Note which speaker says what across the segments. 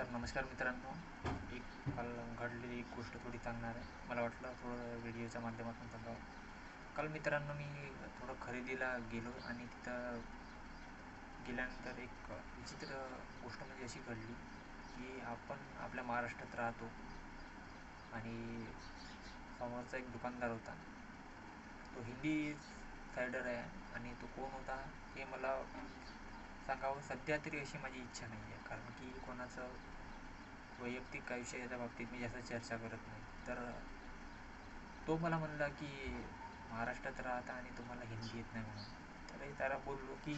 Speaker 1: तर नमस्कार मित्रांनो एक काल घडलेली एक गोष्ट थोडी सांगणार आहे. मला वाटलं थोडं व्हिडिओच्या माध्यमातून सांगावं. काल मित्रांनो मी थोडं खरेदीला गेलो आणि तिथं गेल्यानंतर एक विचित्र गोष्ट म्हणजे अशी घडली की आपण आपल्या महाराष्ट्रात राहतो आणि समोरचा एक दुकानदार होता. तो हिंदी सायडर आहे आणि तो कोण होता हे मला सांगावं. सध्या तरी अशी माझी इच्छा नाही आहे कारण की कोणाचं वैयक्तिक आयुष्याच्या बाबतीत मी जास्त चर्चा करत नाही. तर तो मला म्हणला की महाराष्ट्रात राहता आणि तुम्हाला हिंदी येत नाही म्हणून. तर त्याला बोललो की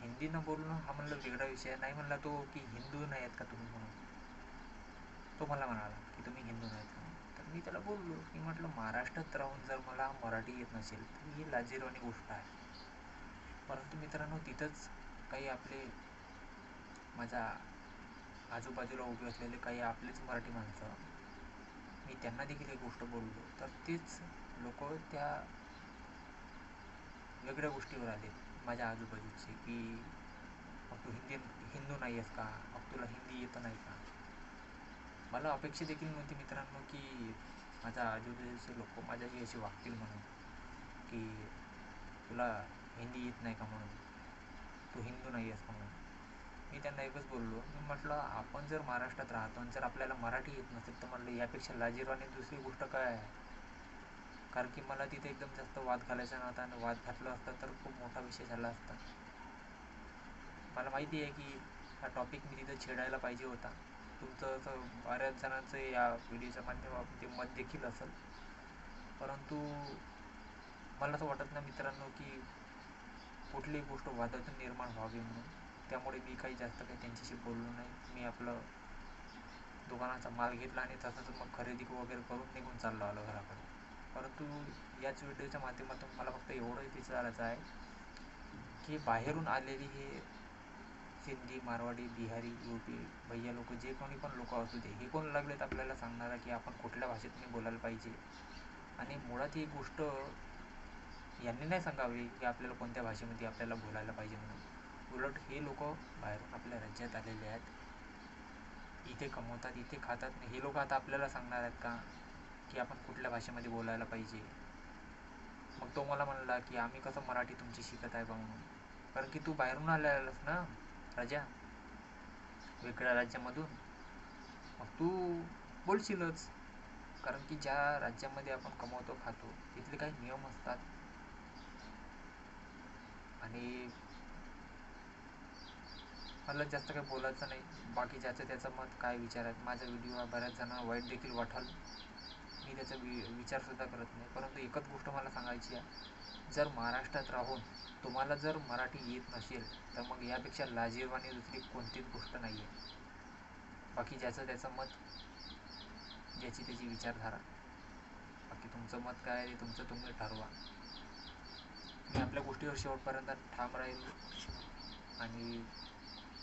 Speaker 1: हिंदी न बोलणं हा म्हणलं वेगळा विषय नाही म्हणला तो की हिंदू नाही आहेत का तुम्ही म्हणून? तो मला म्हणाला की तुम्ही हिंदू नाहीत का तर मी त्याला बोललो की म्हटलं महाराष्ट्रात राहून जर मला मराठी येत नसेल तर ही लाजीरवाणी गोष्ट आहे. परंतु मित्रांनो तिथंच काही आपले माझ्या आजूबाजूला उभे असलेले काही आपलेच मराठी माणसं मी त्यांना देखील एक गोष्ट बोललो. तर तेच लोक त्या वेगळ्या गोष्टीवर आले. माझ्या आजूबाजूचे की मग तू हिंदी हिंदू नाही आहेस का? मग तुला हिंदी येतं नाही का? मला अपेक्षा देखील नव्हती मित्रांनो की माझ्या आजूबाजूचे लोक माझ्याशी असे वागतील म्हणून की तुला हिंदी येत नाही का म्हणून? तू हिंदू नाही आहेस का म्हणून? मी त्यांना एकच बोललो. मी म्हटलं आपण जर महाराष्ट्रात राहतो आणि जर आपल्याला मराठी येत नसेल तर म्हटलं यापेक्षा लाजीरवाणी दुसरी गोष्ट काय आहे? कारण की मला तिथे एकदम जास्त वाद घालायचा नव्हता आणि वाद घातला असता तर खूप मोठा विषय झाला असता. मला माहिती आहे की हा टॉपिक मी तिथं छेडायला पाहिजे होता. तुमचं असं बऱ्याच जणांचं या व्हिडिओच्या माध्यमातून मत देखील असेल. परंतु मला असं वाटत नाही मित्रांनो की कुठलीही गोष्ट वादातून निर्माण व्हावी म्हणून. त्यामुळे मी काही जास्त काही त्यांच्याशी बोललो नाही. मी आपलं दुकानाचा माल घेतला आणि तसंच मग खरेदी वगैरे करून निघून चाललो आलो घराकडे. परंतु याच व्हिडिओच्या माध्यमातून मला फक्त एवढंच विचारायचं आहे की बाहेरून आलेली हे सिंधी मारवाडी बिहारी युपी भैया लोक जे कोणी पण लोक असू दे हे कोण लागलेत आपल्याला सांगणारा की आपण कुठल्या भाषेत बोलायला पाहिजे? आणि मुळात ही गोष्ट यांनी नाही सांगावे की आपल्याला कोणत्या भाषेमध्ये आपल्याला बोलायला पाहिजे म्हणून. उलट हे लोक बाहेरून आपल्या राज्यात आलेले आहेत. इथे कमवतात इथे खातात. हे लोक आता आपल्याला सांगणार आहेत का की आपण कुठल्या भाषेमध्ये बोलायला पाहिजे? मग तो मला म्हणला की आम्ही कसं मराठी तुमची शिकत आहे बा म्हणून. कारण की तू बाहेरून आलेलास ना राजा? वेगळ्या राज्यामधून. मग तू बोलशीलच. कारण की ज्या राज्यामध्ये आपण कमवतो खातो तिथले काही नियम असतात. आणि मला जास्त काही बोलायचं नाही. बाकी ज्याचं त्याचं मत काय विचार आहेत? माझा व्हिडिओ हा बऱ्याच जणांना वाईट देखील वाटाल. मी त्याचा वि विचारसुद्धा करत नाही. परंतु एकच गोष्ट मला सांगायची आहे. जर महाराष्ट्रात राहून तुम्हाला जर मराठी येत नसेल तर मग यापेक्षा लाजीरवाणी दुसरी कोणतीच गोष्ट नाही आहे बाकी ज्याचं त्याचं मत ज्याची त्याची विचारधारा. बाकी तुमचं मत काय आहे ते तुमचं तुम्ही ठरवा. मी आपल्या गोष्टीवर शेवटपर्यंत ठाम राहील आणि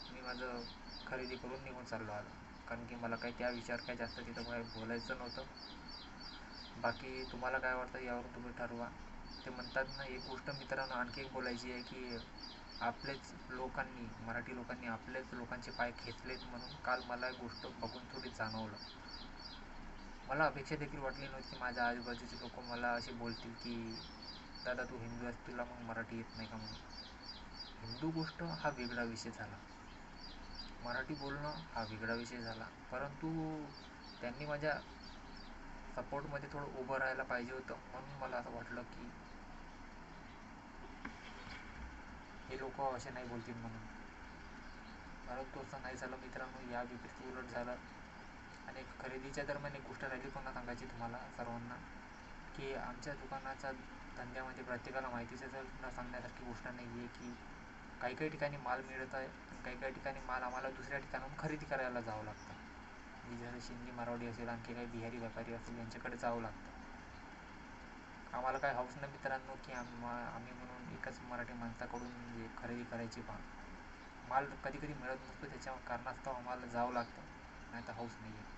Speaker 1: मी माझं खरेदी करून निघून चाललो आलो. कारण की मला काही त्या विचार काय जास्त तिथं काही बोलायचं नव्हतं. बाकी तुम्हाला काय वाटतं यावर तुम्ही ठरवा. ते म्हणतात ना एक गोष्ट मित्रांनो आणखी एक बोलायची आहे की आपलेच लोकांनी मराठी लोकांनी आपलेच लोकांचे पाय खेचलेत म्हणून काल मला एक गोष्ट बघून थोडी जाणवलं. मला अपेक्षा देखील वाटली नव्हती की माझ्या आजूबाजूचे लोक मला असे बोलतील की दादा तू हिंदू आहेस तुला मग मराठी येत नाही का म्हणून? हिंदू गोष्ट हा वेगळा विषय झाला. मराठी बोलणं हा वेगळा विषय झाला. परंतु त्यांनी माझ्या सपोर्टमध्ये थोडं उभं राहायला पाहिजे होतं. म्हणून मला असं वाटलं की हे लोक असे नाही बोलतील म्हणून. परंतु असं नाही झालं. मित्रांनो या विपरीत उलट झालं. आणि खरेदीच्या दरम्यान एक गोष्ट राहिली पुन्हा सांगायची तुम्हाला सर्वांना. की आमच्या दुकानाचा धंद्यामध्ये प्रत्येकाला माहितीच असेल न सांगण्यासारखी गोष्ट नाही आहे की काही काही ठिकाणी माल मिळत आहे आणि काही काही ठिकाणी माल आम्हाला दुसऱ्या ठिकाणाहून खरेदी करायला जावं लागतं. म्हणजे जसं शिंदी मारवाडी असेल आणखी काही बिहारी व्यापारी असेल यांच्याकडे जावं लागतं. आम्हाला काय हौस नाही मित्रांनो की आम आम्ही म्हणून एकच मराठी माणसाकडून म्हणजे खरेदी करायची पा माल कधी कधी मिळत नसतो त्याच्या कारणास्तव आम्हाला जावं लागतं. नाही तर हौस नाही आहे